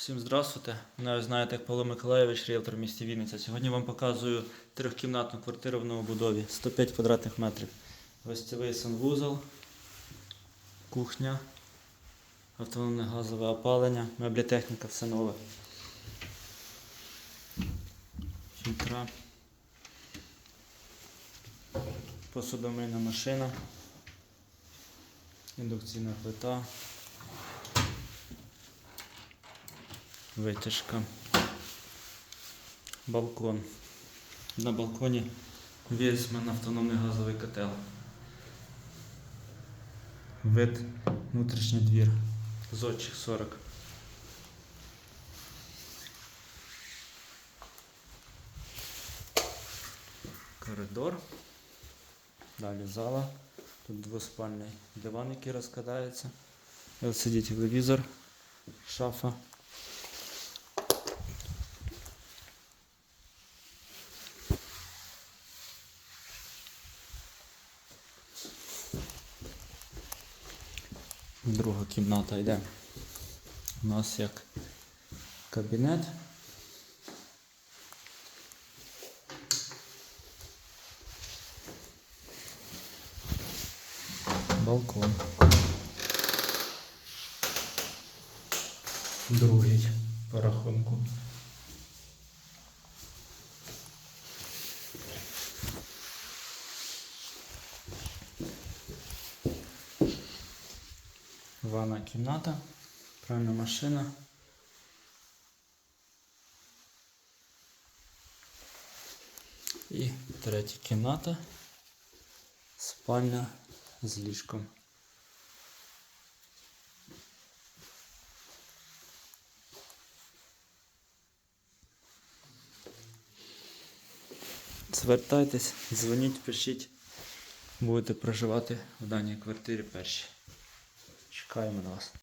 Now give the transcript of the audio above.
Всім здравствуйте. Мене знаєте як Павло Миколаєвич, ріелтор в місті Вінниця. Сьогодні вам показую трьохкімнатну квартиру в новобудові 105 квадратних метрів. Гостєвий санвузол, кухня, автономне газове опалення, меблітехніка, все нове. Фільтра. Посудомийна машина. Індукційна плита. Витяжка. Балкон. На балконі Вєсмен автономний газовий котел. Вид внутрішній двір. Зодчих 40. Коридор. Далі зала. Тут двоспальний диван, який розкладається. LCD телевізор, шафа. Друга кімната йде. У нас як кабінет. Балкон. Другий по рахунку. Ванна кімната, пральна машина. І третя кімната. Спальня з ліжком. Звертайтесь, дзвоніть, пишіть. Будете проживати в даній квартирі перші. Чекаємо на вас.